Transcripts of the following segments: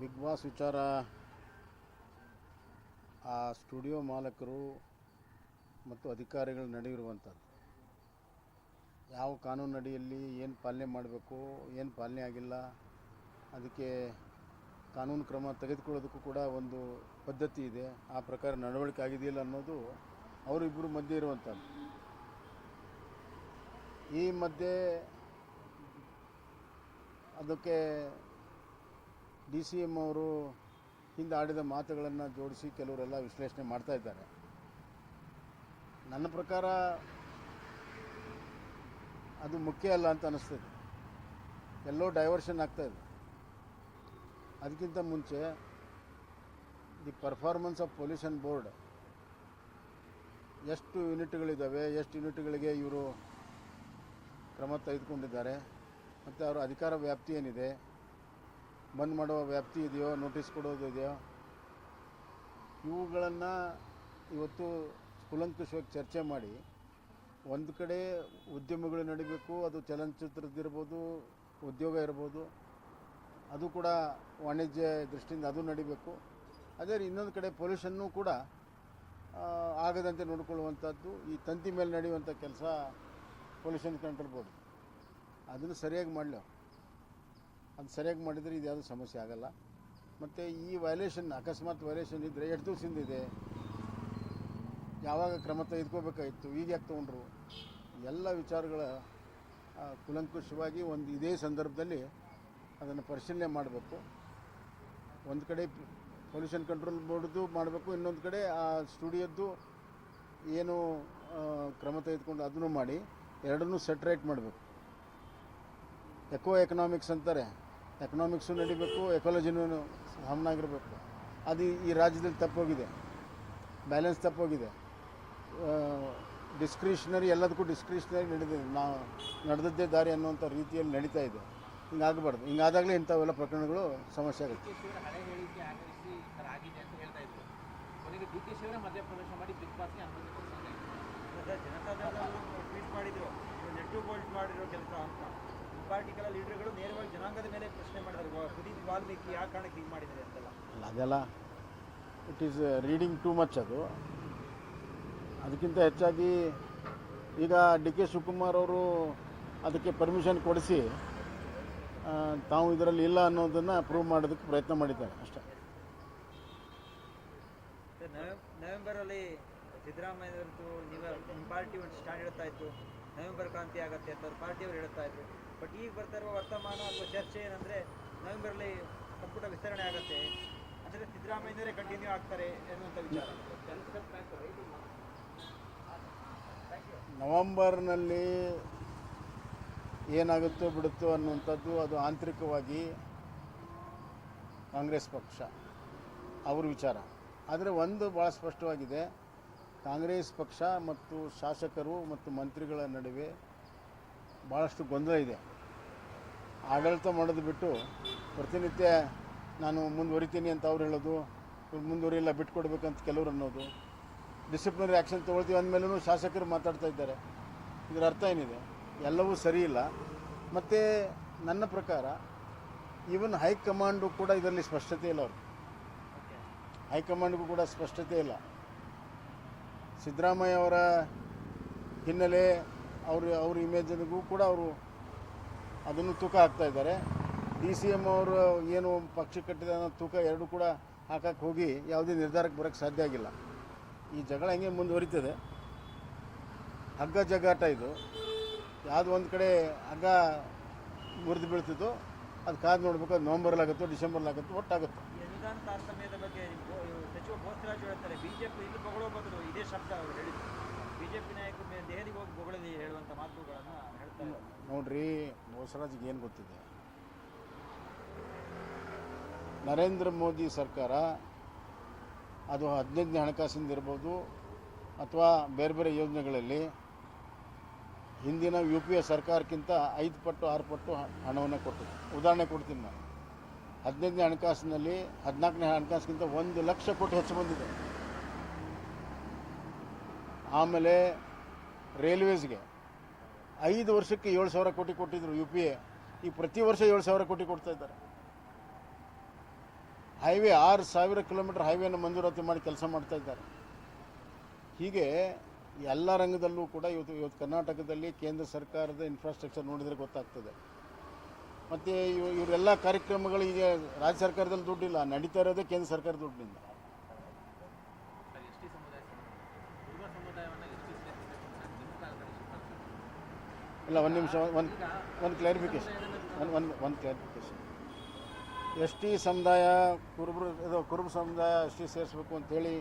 Big boss ವಿಚಾರ, ಆ studio ಮಾಲಕರು ಮತ್ತು ಅಧಿಕಾರಿಗಳ ನಡೆಯಿರುವಂಥದ್ದು ಯಾವ ಕಾನೂನು ಅಡಿಯಲ್ಲಿ ಏನು ಪಾಲನೆ ಮಾಡಬೇಕು, ಏನು ಪಾಲನೆ ಆಗಿಲ್ಲ, ಅದಕ್ಕೆ ಕಾನೂನು ಕ್ರಮ ತೆಗೆದುಕೊಳ್ಳೋದಕ್ಕೂ ಕೂಡ ಒಂದು ಪದ್ಧತಿ ಇದೆ. ಆ ಪ್ರಕಾರ ನಡವಳಿಕೆ ಆಗಿದೆಯಲ್ಲ ಅನ್ನೋದು ಅವರಿಬ್ಬರು ಮಧ್ಯೆ ಇರುವಂಥದ್ದು. ಈ ಮಧ್ಯೆ ಅದಕ್ಕೆ ಡಿ ಸಿ ಎಂ ಅವರು ಹಿಂದೆ ಆಡಿದ ಮಾತುಗಳನ್ನು ಜೋಡಿಸಿ ಕೆಲವರೆಲ್ಲ ವಿಶ್ಲೇಷಣೆ ಮಾಡ್ತಾ ಇದ್ದಾರೆ. ನನ್ನ ಪ್ರಕಾರ ಅದು ಮುಖ್ಯ ಅಲ್ಲ ಅಂತ ಅನ್ನಿಸ್ತದೆ ಎಲ್ಲೋ ಡೈವರ್ಷನ್ ಆಗ್ತಾ ಇದೆ. ಅದಕ್ಕಿಂತ ಮುಂಚೆ the performance of pollution board ಎಷ್ಟು ಯೂನಿಟ್ಗಳಿದ್ದಾವೆ, ಎಷ್ಟು ಯೂನಿಟ್ಗಳಿಗೆ ಇವರು ಕ್ರಮ ತೆಗೆದುಕೊಂಡಿದ್ದಾರೆ, ಮತ್ತು ಅವರ ಅಧಿಕಾರ ವ್ಯಾಪ್ತಿ ಏನಿದೆ ಬಂದ್ ಮಾಡುವ ವ್ಯಾಪ್ತಿ ಇದೆಯೋ ನೋಟಿಸ್ ಕೊಡೋದು ಇದೆಯೋ, ಇವುಗಳನ್ನು ಇವತ್ತು ಕುಲಂಕುಷವಾಗಿ ಚರ್ಚೆ ಮಾಡಿ, ಒಂದು ಕಡೆ ಉದ್ಯಮಗಳು ನಡಿಬೇಕು, ಅದು ಚಲನಚಿತ್ರದ್ದಿರ್ಬೋದು ಉದ್ಯೋಗ ಇರ್ಬೋದು, ಅದು ಕೂಡ ವಾಣಿಜ್ಯ ದೃಷ್ಟಿಯಿಂದ ಅದು ನಡಿಬೇಕು. ಅದೇ ಇನ್ನೊಂದು ಕಡೆ ಪೊಲ್ಯೂಷನ್ನು ಕೂಡ ಆಗದಂತೆ ನೋಡಿಕೊಳ್ಳುವಂಥದ್ದು ಈ ತಂತಿ ಮೇಲೆ ನಡೆಯುವಂಥ ಕೆಲಸ ಪೊಲ್ಯೂಷನ್ ಕಂಟ್ರೋಲ್ ಬೋರ್ಡ್ ಅದನ್ನು ಸರಿಯಾಗಿ ಮಾಡಲಿ ಅದು ಸರಿಯಾಗಿ ಮಾಡಿದರೆ ಇದು ಯಾವುದೂ ಸಮಸ್ಯೆ ಆಗಲ್ಲ. ಮತ್ತು ಈ ವೈಲೇಷನ್ ಅಕಸ್ಮಾತ್ ವೈಲೇಷನ್ ಇದ್ದರೆ ಎಷ್ಟು ದಿವಸದಿಂದ ಇದೆ ಯಾವಾಗ ಕ್ರಮ ತೆಗೆದುಕೋಬೇಕಾಗಿತ್ತು ಈಗ ಯಾಕೆ ತೊಗೊಂಡ್ರು? ಎಲ್ಲ ವಿಚಾರಗಳ ಕುಲಂಕುಷವಾಗಿ ಒಂದು ಇದೇ ಸಂದರ್ಭದಲ್ಲಿ ಅದನ್ನು ಪರಿಶೀಲನೆ ಮಾಡಬೇಕು. ಒಂದು ಕಡೆ ಪೊಲ್ಯೂಷನ್ ಕಂಟ್ರೋಲ್ ಬೋರ್ಡ್ದು ಮಾಡಬೇಕು, ಇನ್ನೊಂದು ಕಡೆ ಆ ಸ್ಟುಡಿಯೋದ್ದು ಏನು ಕ್ರಮ ತೆಗೆದುಕೊಂಡು ಅದನ್ನು ಮಾಡಿ, ಎರಡನ್ನೂ ಸೆಟ್ರೇಟ್ ಮಾಡಬೇಕು. ಎಕೋ ಎಕನಾಮಿಕ್ಸ್ ಅಂತಾರೆ. ಎಕನಾಮಿಕ್ಸು ನಡಿಬೇಕು ಎಕಾಲಜಿನೂ ಸಮನಾಗಿರಬೇಕು. ಅದು ಈ- ರಾಜ್ಯದಲ್ಲಿ ತಪ್ಪೋಗಿದೆ. ಬ್ಯಾಲೆನ್ಸ್ ತಪ್ಪೋಗಿದೆ. ಡಿಸ್ಕ್ರಿಷನರಿ ಎಲ್ಲದಕ್ಕೂ ಡಿಸ್ಕ್ರಿಷನರಿ ನಡೆದಿದೆ ನಾವು ನಡೆದದ್ದೇ ದಾರಿ ಅನ್ನುವಂಥ ರೀತಿಯಲ್ಲಿ ನಡೀತಾ ಇದೆ. ಹಿಂಗಾಗಬಾರ್ದು. ಹಿಂಗಾದಾಗಲೇ ಇಂಥವೆಲ್ಲ ಪ್ರಕರಣಗಳು ಸಮಸ್ಯೆ ಆಗುತ್ತೆ. ಮಾಡಿದ್ರು. ನೆಟ್ಟು ಬೋಲ್ಟ್ ಮಾಡಿರೋ ಕೆಲಸ ಅಂತ. ಪಾರ್ಟಿಕಲ್ ಲೀಡರ್ಗಳು ನೇರವಾಗಿ ಜನಾಂಗದ ಮೇಲೆ ಪ್ರಶ್ನೆ ಮಾಡಿದ್ದಾರೆ ವಾ- ಪುನೀತ್ ವಾಲ್ಮೀಕಿ ಯಾವ ಕಾರಣಕ್ಕೆ ಹಿಂಗೆ ಮಾಡಿದ್ದಾರೆ ಅಂತೆಲ್ಲ? ಅಲ್ಲ ಅದೆಲ್ಲ it is reading too much ಅದು. ಅದಕ್ಕಿಂತ ಹೆಚ್ಚಾಗಿ ಈಗ ಡಿ ಕೆ ಶಿವಕುಮಾರ್ ಅವರು ಅದಕ್ಕೆ ಪರ್ಮಿಷನ್ ಕೊಡಿಸಿ ಆ, ತಾವು ಇದರಲ್ಲಿ ಇಲ್ಲ ಅನ್ನೋದನ್ನು ಪ್ರೂವ್ ಮಾಡೋದಕ್ಕೆ ಪ್ರಯತ್ನ ಮಾಡಿದ್ದಾರೆ ಅಷ್ಟೇ. ನವೆಂಬರಲ್ಲಿ ಸಿದ್ದರಾಮಯ್ಯವ್ರದ್ದು ನಿಮ್ಮ ಪಾರ್ಟಿ ಒಂದು ಸ್ಟ್ಯಾಂಡ್ ಹೇಳ್ತಾ ಇತ್ತು. ನವೆಂಬರ್ ಕ್ರಾಂತಿ ಆಗುತ್ತೆ ಅಂತ ಅವ್ರ ಪಾರ್ಟಿಯವರು ಹೇಳ್ತಾ ಇದ್ರು. ಬಟ್ ಈಗ ಬರ್ತಾ ಇರುವ ವರ್ತಮಾನ ಅಥವಾ ಚರ್ಚೆ ಏನಂದ್ರೆ ನವೆಂಬರ್ಲಿ ಸಂಪುಟ ವಿಸ್ತರಣೆ ಆಗುತ್ತೆ. ಅಂದರೆ ಸಿದ್ದರಾಮಯ್ಯನವರೇ ಕಂಟಿನ್ಯೂ ಆಗ್ತಾರೆ ಎನ್ನುವಂಥ ವಿಚಾರ. ನವಂಬರ್ನಲ್ಲಿ ಏನಾಗುತ್ತೋ ಬಿಡುತ್ತೋ ಅನ್ನುವಂಥದ್ದು ಅದು ಆಂತರಿಕವಾಗಿ ಕಾಂಗ್ರೆಸ್ ಪಕ್ಷ, ಅವ್ರ ವಿಚಾರ. ಆದರೆ ಒಂದು ಭಾಳ ಸ್ಪಷ್ಟವಾಗಿದೆ, ಕಾಂಗ್ರೆಸ್ ಪಕ್ಷ ಮತ್ತು ಶಾಸಕರು ಮತ್ತು ಮಂತ್ರಿಗಳ ನಡುವೆ ಭಾಳಷ್ಟು ಗೊಂದಲ ಇದೆ. ಆಡಳಿತ ಮಾಡೋದು ಬಿಟ್ಟು ಪ್ರತಿನಿತ್ಯ ನಾನು ಮುಂದುವರಿತೀನಿ ಅಂತ ಅವ್ರು ಹೇಳೋದು, ಇವ್ರು ಬಿಟ್ಟು ಬಿಟ್ಕೊಡ್ಬೇಕಂತ ಕೆಲವ್ರು ಅನ್ನೋದು. ಡಿಸಿಪ್ಲಿನರಿ ಆ್ಯಕ್ಷನ್ ತೊಗೊಳ್ತೀವಿ ಅಂದಮೇಲೂ ಶಾಸಕರು ಮಾತಾಡ್ತಾ ಇದ್ದಾರೆ. ಇದರ ಅರ್ಥ ಏನಿದೆ? ಎಲ್ಲವೂ ಸರಿ ಇಲ್ಲ. ಮತ್ತು ನನ್ನ ಪ್ರಕಾರ ಈವನ್ ಹೈಕಮಾಂಡು ಕೂಡ ಇದರಲ್ಲಿ ಸ್ಪಷ್ಟತೆ ಇಲ್ಲ ಅವರು ಹೈಕಮಾಂಡ್ಗೂ ಕೂಡ ಸ್ಪಷ್ಟತೆ ಇಲ್ಲ. ಸಿದ್ದರಾಮಯ್ಯ ಅವರ ಹಿನ್ನೆಲೆ ಅವರು, ಅವ್ರ ಇಮೇಜನಿಗೂ ಕೂಡ ಅವರು ಅದನ್ನು ತೂಕ ಹಾಕ್ತಾ ಇದ್ದಾರೆ. ಡಿ ಸಿ ಎಂ ಅವರು ಏನು ಪಕ್ಷ ಕಟ್ಟಿದ ಅನ್ನೋ ತೂಕ ಎರಡೂ ಕೂಡ ಹಾಕಕ್ಕೆ ಹೋಗಿ ಯಾವುದೇ ನಿರ್ಧಾರಕ್ಕೆ ಬರೋಕ್ಕೆ ಸಾಧ್ಯ ಆಗಿಲ್ಲ. ಈ ಜಗಳ ಹೆಂಗೆ ಮುಂದುವರಿತದೆ? ಹಗ್ಗ ಜಗಾಟ ಇದು. ಯಾವುದು ಒಂದು ಕಡೆ ಹಗ್ಗ ಮುರಿದು ಬೀಳ್ತಿತ್ತು. ಅದು ಕಾದು ನೋಡ್ಬೇಕು, ಅದು ನವಂಬರ್ಲಾಗುತ್ತೋ, ಡಿಸೆಂಬರ್ಲಾಗುತ್ತೋ, ಒಟ್ಟಾಗುತ್ತೆ. ಬಗ್ಗೆ ಸಚಿವ ಹೇಳ್ತಾರೆ ಇದೇ ಶಬ್ದ ಅವರು ಹೇಳಿದ್ರು ಬಿಜೆಪಿ ನಾಯಕರು ದೆಹಲಿಗೆ ಹೋಗಿ ಮಾತುಗಳನ್ನು ಹೇಳ್ತಾ ಇದ್ದಾರೆ. ನೋಡ್ರಿ, ಬೋಸರಾಜ್ಗೆ ಏನು ಗೊತ್ತಿದೆ? ನರೇಂದ್ರ ಮೋದಿ ಸರ್ಕಾರ ಅದು ಹದಿನೈದನೇ ಹಣಕಾಸಿಂದ ಇರ್ಬೋದು ಅಥವಾ ಬೇರೆ ಬೇರೆ ಯೋಜನೆಗಳಲ್ಲಿ ಹಿಂದಿನ ಯು ಪಿ ಎ ಸರ್ಕಾರಕ್ಕಿಂತ ಐದು ಪಟ್ಟು, ಆರು ಪಟ್ಟು ಹಣವನ್ನು ಕೊಟ್ಟಿದೆ. ಉದಾಹರಣೆ ಕೊಡ್ತೀನಿ ನಾನು. ಹದಿನೈದನೇ ಹಣಕಾಸಿನಲ್ಲಿ, ಹದಿನಾಲ್ಕನೇ ಹಣಕಾಸಿಗಿಂತ ಒಂದು ಲಕ್ಷ ಕೋಟಿ ಹೆಚ್ಚು ಬಂದಿದೆ. ಆಮೇಲೆ ರೈಲ್ವೇಸ್ಗೆ ಐದು ವರ್ಷಕ್ಕೆ ಏಳು ಸಾವಿರ ಕೋಟಿ ಕೊಟ್ಟಿದ್ರು ಯು ಪಿ ಎ ಈಗ ಪ್ರತಿ ವರ್ಷ ಏಳು ಸಾವಿರ ಕೋಟಿ ಕೊಡ್ತಾ ಇದ್ದಾರೆ. ಹೈವೇ ಆರು ಸಾವಿರ ಕಿಲೋಮೀಟರ್ ಹೈವೇನ ಮಂಜೂರಾತಿ ಮಾಡಿ ಕೆಲಸ ಮಾಡ್ತಾ ಇದ್ದಾರೆ. ಹೀಗೆ ಎಲ್ಲ ರಂಗದಲ್ಲೂ ಕೂಡ ಇವತ್ತು ಇವತ್ತು ಕರ್ನಾಟಕದಲ್ಲಿ ಕೇಂದ್ರ ಸರ್ಕಾರದ ಇನ್ಫ್ರಾಸ್ಟ್ರಕ್ಚರ್ ನೋಡಿದರೆ ಗೊತ್ತಾಗ್ತದೆ. ಮತ್ತು ಇವ್, ಇವರೆಲ್ಲ ಕಾರ್ಯಕ್ರಮಗಳು ಈಗ ರಾಜ್ಯ ಸರ್ಕಾರದಲ್ಲಿ ದುಡ್ಡಿಲ್ಲ, ನಡೀತಾ ಇರೋದೇ ಕೇಂದ್ರ ಸರ್ಕಾರ ದುಡ್ಡಿನಿಂದ ಸರ್ ಎಸ್ ಟಿ ಸಮುದಾಯ ಕುರುಬ ಸಮುದಾಯವನ್ನು ಎಸ್ ಟಿ ನಿಮ್ಮ ಕಾಲದಲ್ಲಿ ಶಿಫಾರಸು ಇಲ್ಲ, ಒಂದು ನಿಮಿಷ, ಒಂದು ಒಂದು ಕ್ಲಾರಿಫಿಕೇಶನ್ ಒಂದು ಒಂದು ಒಂದು ಕ್ಲಾರಿಫಿಕೇಶನ್ ಎಸ್ ಟಿ ಸಮುದಾಯ, ಕುರುಬರು, ಇದು ಕುರುಬ ಸಮುದಾಯ ಎಸ್ ಟಿ ಸೇರಿಸ್ಬೇಕು ಅಂತೇಳಿ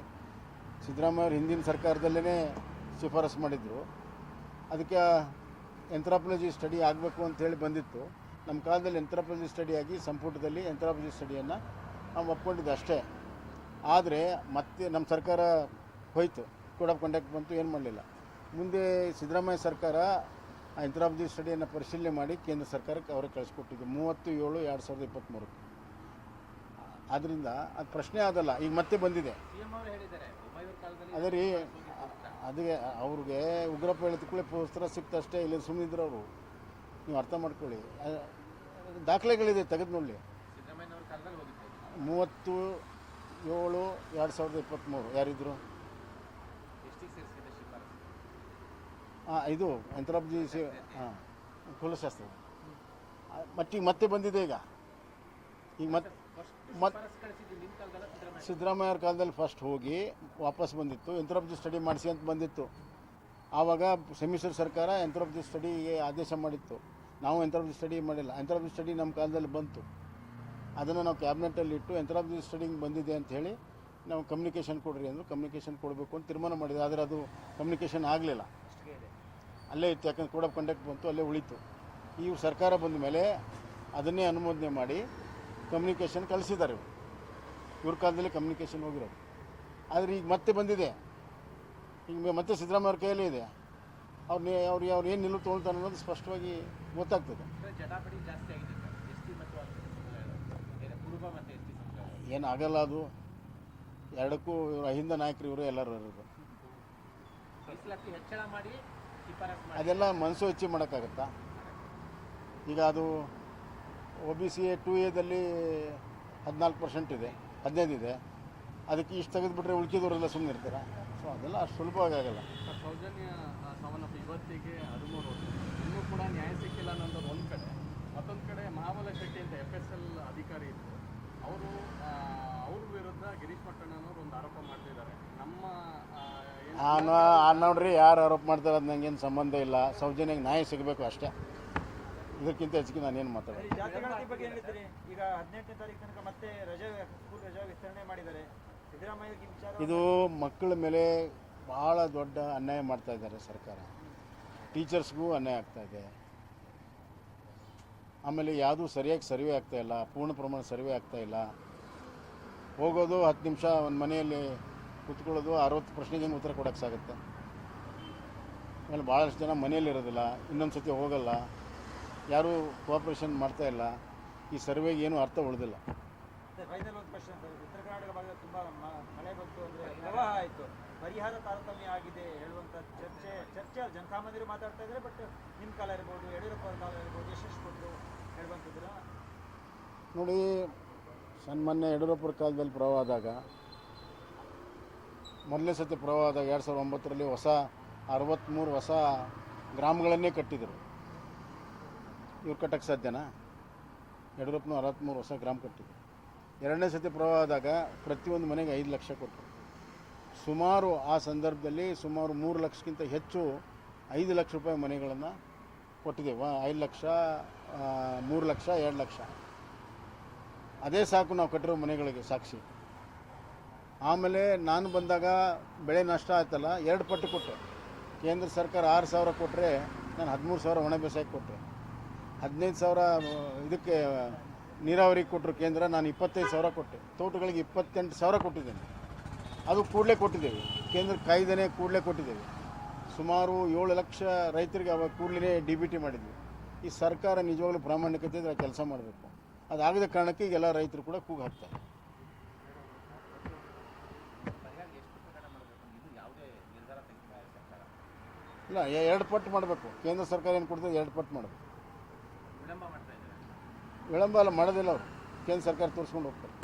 ಸಿದ್ದರಾಮಯ್ಯ ಅವ್ರು ಹಿಂದಿನ ಸರ್ಕಾರದಲ್ಲೇ ಶಿಫಾರಸು ಮಾಡಿದರು. ಅದಕ್ಕೆ ಎಂಥ್ರಾಪಲಜಿ ಸ್ಟಡಿ ಆಗಬೇಕು ಅಂತೇಳಿ ಬಂದಿತ್ತು. ನಮ್ಮ ಕಾಲದಲ್ಲಿ ಎಂಥ್ರಾಪಲಜಿ ಸ್ಟಡಿ ಆಗಿ ಸಂಪುಟದಲ್ಲಿ ಎಂಥ್ರಾಪಲಜಿ ಸ್ಟಡಿಯನ್ನು ನಾವು ಒಪ್ಕೊಂಡಿದ್ದೆ ಅಷ್ಟೇ. ಆದರೆ ಮತ್ತೆ ನಮ್ಮ ಸರ್ಕಾರ ಹೋಯಿತು. ಕೋಡ್ ಆಫ್ ಕಂಡಕ್ಟ್ ಬಂತು, ಏನು ಮಾಡಲಿಲ್ಲ. ಮುಂದೆ ಸಿದ್ದರಾಮಯ್ಯ ಸರ್ಕಾರ ಆ ಇಂಥರಾಪಲಜಿ ಸ್ಟಡಿಯನ್ನು ಪರಿಶೀಲನೆ ಮಾಡಿ ಕೇಂದ್ರ ಸರ್ಕಾರಕ್ಕೆ ಅವ್ರಿಗೆ ಕಳಿಸ್ಕೊಟ್ಟಿದ್ದು. ಮೂವತ್ತು ಏಳು ಎರಡು ಸಾವಿರದ ಇಪ್ಪತ್ತ್ಮೂರು ಆದ್ದರಿಂದ ಅದು ಪ್ರಶ್ನೆ ಆದಲ್ಲ ಈಗ ಮತ್ತೆ ಬಂದಿದೆ. ಅವರು ಅದೇ ರೀ ಅದೇ ಅವ್ರಿಗೆ ಉಗ್ರಪ್ಪ ಹೇಳಿದ ಕೂಡಲೇ ಪುಸ್ತಕ ಸಿಕ್ತಷ್ಟೇ ಇಲ್ಲಿ ಸುಮ್ಮನಿದ್ರು ಅವರು. ನೀವು ಅರ್ಥ ಮಾಡ್ಕೊಳ್ಳಿ. ದಾಖಲೆಗಳಿದೆ ತೆಗೆದು ನೋಡಲಿ. ಮೂವತ್ತು ಏಳು ಎರಡು ಸಾವಿರದ ಇಪ್ಪತ್ತ್ಮೂರು ಯಾರಿದ್ರು ಎಸ್ ಟಿ ಸೇರಿಸಿದ ಶಿಫಾರಸು ಹಾಂ ಇದು ಎಂಥ್ರಾಪಜಿ ಸಿ ಹಾಂ, ಕುಲಶಾಸ್ತ್ರ. ಮತ್ತೀಗ ಮತ್ತೆ ಬಂದಿದೆ ಈಗ. ಈಗ ಮತ್ತೆ ಮತ್ತೆ ನಿಮ್ಮ ಕಾಲದಲ್ಲ ಫಸ್ಟ್ ಹೋಗಿ ವಾಪಸ್ ಬಂದಿತ್ತು. ಎಂಥ್ರಾಪಜಿ ಸ್ಟಡಿ ಮಾಡಿಸಿ ಅಂತ ಬಂದಿತ್ತು. ಆವಾಗ ಸಮ್ಮಿಶ್ರ ಸರ್ಕಾರ ಎಂಥ್ರಾಪಜಿ ಸ್ಟಡಿಗೆ ಆದೇಶ ಮಾಡಿತ್ತು. ನಾವು ಎಂಥ್ರಾಪಜಿ ಸ್ಟಡಿ ಮಾಡಿಲ್ಲ. ಎಂಥ್ರಾಪಜಿ ಸ್ಟಡಿ ನಮ್ಮ ಕಾಲದಲ್ಲಿ ಬಂತು. ಅದನ್ನು ನಾವು ಕ್ಯಾಬಿನೆಟಲ್ಲಿ ಇಟ್ಟು ಎಂಥ್ರಾಪಜಿ ಸ್ಟಡಿ ಬಂದಿದೆ ಅಂತ ಹೇಳಿ ನಾವು ಕಮ್ಯುನಿಕೇಷನ್ ಕೊಡ್ರಿ ಅಂದರು ಕಮ್ಯುನಿಕೇಷನ್ ಕೊಡಬೇಕು ಅಂತ ತೀರ್ಮಾನ ಮಾಡಿದೆ ಆದರೆ ಅದು ಕಮ್ಯುನಿಕೇಷನ್ ಆಗಲಿಲ್ಲ. ಅಲ್ಲೇ ಇತ್ತು ಯಾಕಂದ್ರೆ ಕೋಡ್ ಆಫ್ ಕಂಡಕ್ಟ್ ಬಂತು ಅಲ್ಲೇ ಉಳಿತು. ಈ ಸರ್ಕಾರ ಬಂದ ಮೇಲೆ ಅದನ್ನೇ ಅನುಮೋದನೆ ಮಾಡಿ ಕಮ್ಯುನಿಕೇಷನ್ ಕಳಿಸಿದ್ದಾರೆ ಇವರು. ಇವ್ರ ಕಾಲದಲ್ಲಿ ಕಮ್ಯುನಿಕೇಷನ್ ಹೋಗಿರೋದು. ಆದರೆ ಈಗ ಮತ್ತೆ ಬಂದಿದೆ. ಈಗ ಮತ್ತೆ ಸಿದ್ದರಾಮಯ್ಯ ಅವ್ರ ಕೈಯಲ್ಲೇ ಇದೆ. ಅವ್ರು ಅವ್ರು ಅವ್ರು ಏನು ನಿಲ್ಲು ತೊಗೊಳ್ತಾರೆ ಅನ್ನೋದು ಸ್ಪಷ್ಟವಾಗಿ ಗೊತ್ತಾಗ್ತದೆ. ಏನಾಗಲ್ಲ ಅದು. ಎರಡಕ್ಕೂ ಇವರು ಅಹಿಂದ ನಾಯಕರು ಇವರು ಎಲ್ಲರೂ ಇರೋದು. ಅದೆಲ್ಲ ಮನಸ್ಸು ಹೆಚ್ಚಿ ಮಾಡೋಕ್ಕಾಗತ್ತಾ? ಈಗ ಅದು O B C A two ಎದಲ್ಲಿ ಹದಿನಾಲ್ಕು ಪರ್ಸೆಂಟ್ ಇದೆ, ಹದಿನೈದು ಇದೆ. ಅದಕ್ಕೆ ಇಷ್ಟು ತೆಗೆದುಬಿಟ್ರೆ ಉಳ್ಕಿದವರೆಲ್ಲ ಸುಮ್ಮನೆ ಇರ್ತಾರೆ? ಸೊ ಅದೆಲ್ಲ ಅಷ್ಟು ಸುಲಭವಾಗಿ ಆಗಲ್ಲ. ಸೌಜನ್ಯ ಸಾವನ್ನಪ್ಪು ಇವತ್ತಿಗೆ ಹದಿಮೂರು ಇನ್ನೂ ಕೂಡ ನ್ಯಾಯ ಸಿಕ್ಕಿಲ್ಲ ಅನ್ನೋದು ಒಂದು ಕಡೆ. ಮತ್ತೊಂದು ಕಡೆ ಮಹಾಬಲ ಶೆಟ್ಟಿ ಅಂತ ಎಫ್ ಎಸ್ ಎಲ್ ಅಧಿಕಾರಿ ಇದ್ದರು ಅವರು ಅವ್ರ ವಿರುದ್ಧ ಗಿರೀಶ್ ಪಟ್ಟಣ್ಣನವರು ಒಂದು ಆರೋಪ ಮಾಡ್ತಿದ್ದಾರೆ. ಏನ್ ಆ ನೋಡ್ರಿ ಯಾರು ಆರೋಪ ಮಾಡ್ತಾರೆ ಅದು ನನಗೇನು ಸಂಬಂಧ ಇಲ್ಲ. ಸೌಜನ್ಯಕ್ಕೆ ನ್ಯಾಯ ಸಿಗಬೇಕು ಅಷ್ಟೇ. ಇದಕ್ಕಿಂತ ಹೆಚ್ಚಿಗೆ ನಾನೇನು ಮಾತಾಡೋದು? ಈ ಜಾತಿ ಗಣತಿ ಬಗ್ಗೆ ಏನ್ ಹೇಳ್ತೀರಿ ಈಗ ಹದಿನೆಂಟನೇ ತಾರೀಕು ತನಕ ಮತ್ತೆ ರಜೆ ಸ್ಕೂಲ್ ರಜೆ ವಿಸ್ತರಣೆ ಮಾಡಿದ್ದಾರೆ. ಸಿದ್ದರಾಮಯ್ಯ ಈ ವಿಚಾರ ಇದು ಮಕ್ಕಳ ಮೇಲೆ ಭಾಳ ದೊಡ್ಡ ಅನ್ಯಾಯ ಮಾಡ್ತಾ ಇದ್ದಾರೆ ಸರ್ಕಾರ. ಟೀಚರ್ಸ್ಗೂ ಅನ್ಯಾಯ ಆಗ್ತಾ ಇದೆ. ಆಮೇಲೆ ಯಾವುದೂ ಸರಿಯಾಗಿ ಸರ್ವೆ ಆಗ್ತಾ ಇಲ್ಲ. ಪೂರ್ಣ ಪ್ರಮಾಣ ಸರ್ವೆ ಆಗ್ತಾ ಇಲ್ಲ. ಹೋಗೋದು ಹತ್ತು ನಿಮಿಷ ಒಂದು ಮನೆಯಲ್ಲಿ ಕೂತ್ಕೊಳ್ಳೋದು ಅರವತ್ತು ಪ್ರಶ್ನೆಗೆ ಹೆಂಗೆ ಉತ್ತರ ಕೊಡೋಕ್ಕೆ ಸಾಗುತ್ತೆ. ಆಮೇಲೆ ಭಾಳಷ್ಟು ಜನ ಮನೆಯಲ್ಲಿ ಇರೋದಿಲ್ಲ ಇನ್ನೊಂದು ಸತಿ ಹೋಗಲ್ಲ ಯಾರೂ ಕೋಆಪ್ರೇಷನ್ ಮಾಡ್ತಾ ಇಲ್ಲ ಈ ಸರ್ವೆಗೆ ಏನೂ ಅರ್ಥ ಉಳಿದಿಲ್ಲ. ಉತ್ತರ ಕರ್ನಾಟಕ ಭಾಗದಲ್ಲಿ ತುಂಬಾ ಮಳೆ ಬಂತು ಅಂದ್ರೆ ಪ್ರವಾಹ ಆಯಿತು. ಪರಿಹಾರ ತಾರತಮ್ಯ ಆಗಿದೆ ಹೇಳುವಂತ ಚರ್ಚೆ ಚರ್ಚೆ ಜನಸಾಮಾನ್ಯರು ಮಾತಾಡ್ತಾ ಇದ್ದಾರೆ ಬಟ್ ನಿಮ್ಮ ಕಾಲ ಇರ್ಬೋದು ಯಡಿಯೂರಪ್ಪ ಕಾಲ ಇರ್ಬೋದು ಯಶಸ್ಸು ಕೊಟ್ಟರು ಹೇಳುವಂಥದ್ರ ನೋಡಿ ಸನ್ಮಾನ್ಯ ಯಡಿಯೂರಪ್ಪರ ಕಾಲದಲ್ಲಿ ಪ್ರವಾಹ ಆದಾಗ ಮೊದಲನೇ ಸತಿ ಪ್ರವಾಹದಾಗ ಎರಡು ಸಾವಿರದ ಒಂಬತ್ತರಲ್ಲಿ ಹೊಸ ಅರವತ್ತ್ಮೂರು ಹೊಸ ಗ್ರಾಮಗಳನ್ನೇ ಕಟ್ಟಿದರು. ಇವ್ರು ಕಟ್ಟಕ್ಕೆ ಸಾಧ್ಯನಾ? ಯಡಿಯೂರಪ್ಪನ ಅರವತ್ತ್ಮೂರು ಹೊಸ ಗ್ರಾಮ ಕಟ್ಟಿದ್ರು. ಎರಡನೇ ಸತಿ ಪ್ರವಾಹದಾಗ ಪ್ರತಿಯೊಂದು ಮನೆಗೆ ಐದು ಲಕ್ಷ ಕೊಟ್ಟರು ಸುಮಾರು ಆ ಸಂದರ್ಭದಲ್ಲಿ ಸುಮಾರು ಮೂರು ಲಕ್ಷಕ್ಕಿಂತ ಹೆಚ್ಚು ಐದು ಲಕ್ಷ ರೂಪಾಯಿ ಮನೆಗಳನ್ನು ಕೊಟ್ಟಿದ್ದೇವೆ. ಐದು ಲಕ್ಷ ಮೂರು ಲಕ್ಷ, ಎರಡು ಲಕ್ಷ. ಅದೇ ಸಾಕು ನಾವು ಕಟ್ಟಿರೋ ಮನೆಗಳಿಗೆ ಸಾಕ್ಷಿ. ಆಮೇಲೆ ನಾನು ಬಂದಾಗ ಬೆಳೆ ನಷ್ಟ ಆಯ್ತಲ್ಲ, ಎರಡು ಪಟ್ಟು ಕೊಟ್ಟೆ. ಕೇಂದ್ರ ಸರ್ಕಾರ ಆರು ಸಾವಿರ ಕೊಟ್ಟರೆ ನಾನು ಹದಿಮೂರು ಸಾವಿರ ಒಣ ಬೇಸಾಯಕ್ಕೆ ಕೊಟ್ಟೆ. ಹದಿನೈದು ಸಾವಿರ, ಇದಕ್ಕೆ ನೀರಾವರಿಗೆ ಕೊಟ್ಟರು ಕೇಂದ್ರ, ನಾನು ಇಪ್ಪತ್ತೈದು ಸಾವಿರ ಕೊಟ್ಟೆ. ತೋಟಗಳಿಗೆ ಇಪ್ಪತ್ತೆಂಟು ಸಾವಿರ ಕೊಟ್ಟಿದ್ದೇನೆ. ಅದು ಕೂಡಲೇ ಕೊಟ್ಟಿದ್ದೇವೆ. ಕೇಂದ್ರ ಕಾಯ್ದೆನೇ ಕೂಡಲೇ ಕೊಟ್ಟಿದ್ದೇವೆ. ಸುಮಾರು ಏಳು ಲಕ್ಷ ರೈತರಿಗೆ ಅವಾಗ ಕೂಡಲೇ ಡಿ ಬಿ ಟಿ ಮಾಡಿದ್ವಿ. ಈ ಸರ್ಕಾರ ನಿಜವಾಗ್ಲೂ ಪ್ರಾಮಾಣಿಕತೆ ಕೆಲಸ ಮಾಡಬೇಕು. ಅದಾಗದ ಕಾರಣಕ್ಕೆ ಈಗೆಲ್ಲ ರೈತರು ಕೂಡ ಕೂಗು ಹಾಕ್ತಾರೆ ಪರಿಹಾರ ಎಷ್ಟು ಪ್ರಕರಣ ಮಾಡಬೇಕು ಇದು ಯಾವುದೇ ನಿರ್ಧಾರ ತೆಗೆದುಕೊಳ್ಳ ಸರ್ಕಾರ ಇಲ್ಲ ಎ- ಎರಡು ಪಟ್ಟು ಮಾಡಬೇಕು. ಕೇಂದ್ರ ಸರ್ಕಾರ ಏನು ಕೊಡ್ತದೆ ಎರಡು ಪಟ್ಟು ಮಾಡಬೇಕು. ವಿಳಂಬ ಎಲ್ಲ ಮಾಡೋದಿಲ್ಲ ಅವರು. ಕೇಂದ್ರ ಸರ್ಕಾರ ತೋರಿಸ್ಕೊಂಡು ಹೋಗ್ತಾರೆ.